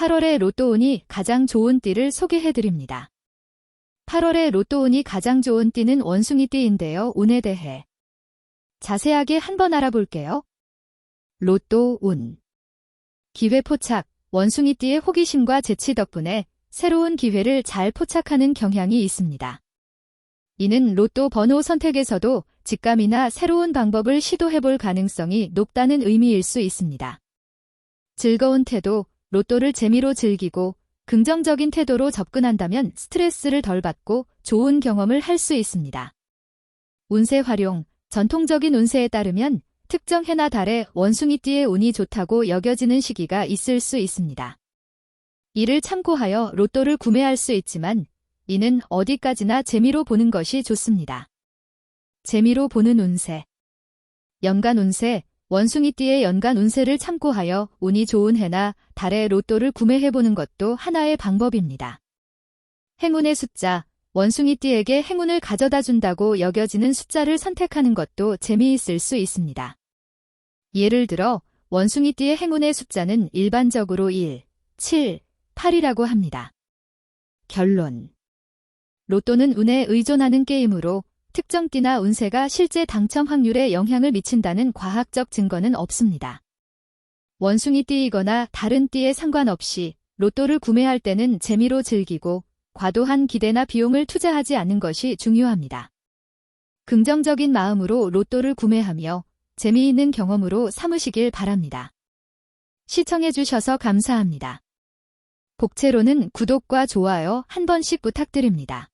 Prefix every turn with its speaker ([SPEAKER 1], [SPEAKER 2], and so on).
[SPEAKER 1] 8월의 로또 운이 가장 좋은 띠를 소개해드립니다. 8월의 로또 운이 가장 좋은 띠는 원숭이 띠인데요. 운에 대해 자세하게 한번 알아볼게요. 로또 운 기회 포착 원숭이 띠의 호기심과 재치 덕분에 새로운 기회를 잘 포착하는 경향이 있습니다. 이는 로또 번호 선택에서도 직감이나 새로운 방법을 시도해볼 가능성이 높다는 의미일 수 있습니다. 즐거운 태도, 로또를 재미로 즐기고 긍정적인 태도로 접근한다면 스트레스를 덜 받고 좋은 경험을 할 수 있습니다. 운세 활용, 전통적인 운세에 따르면 특정 해나 달에 원숭이띠의 운이 좋다고 여겨지는 시기가 있을 수 있습니다. 이를 참고하여 로또를 구매할 수 있지만 이는 어디까지나 재미로 보는 것이 좋습니다. 재미로 보는 운세 연간 운세, 원숭이띠의 연간 운세를 참고하여 운이 좋은 해나 달의 로또를 구매해보는 것도 하나의 방법입니다. 행운의 숫자, 원숭이띠에게 행운을 가져다 준다고 여겨지는 숫자를 선택하는 것도 재미있을 수 있습니다. 예를 들어, 원숭이띠의 행운의 숫자는 일반적으로 1, 7, 8이라고 합니다. 결론 로또는 운에 의존하는 게임으로 특정 띠나 운세가 실제 당첨 확률에 영향을 미친다는 과학적 증거는 없습니다. 원숭이 띠이거나 다른 띠에 상관없이 로또를 구매할 때는 재미로 즐기고 과도한 기대나 비용을 투자하지 않는 것이 중요합니다. 긍정적인 마음으로 로또를 구매하며 재미있는 경험으로 삼으시길 바랍니다. 시청해주셔서 감사합니다. 복채로는 구독과 좋아요 한 번씩 부탁드립니다.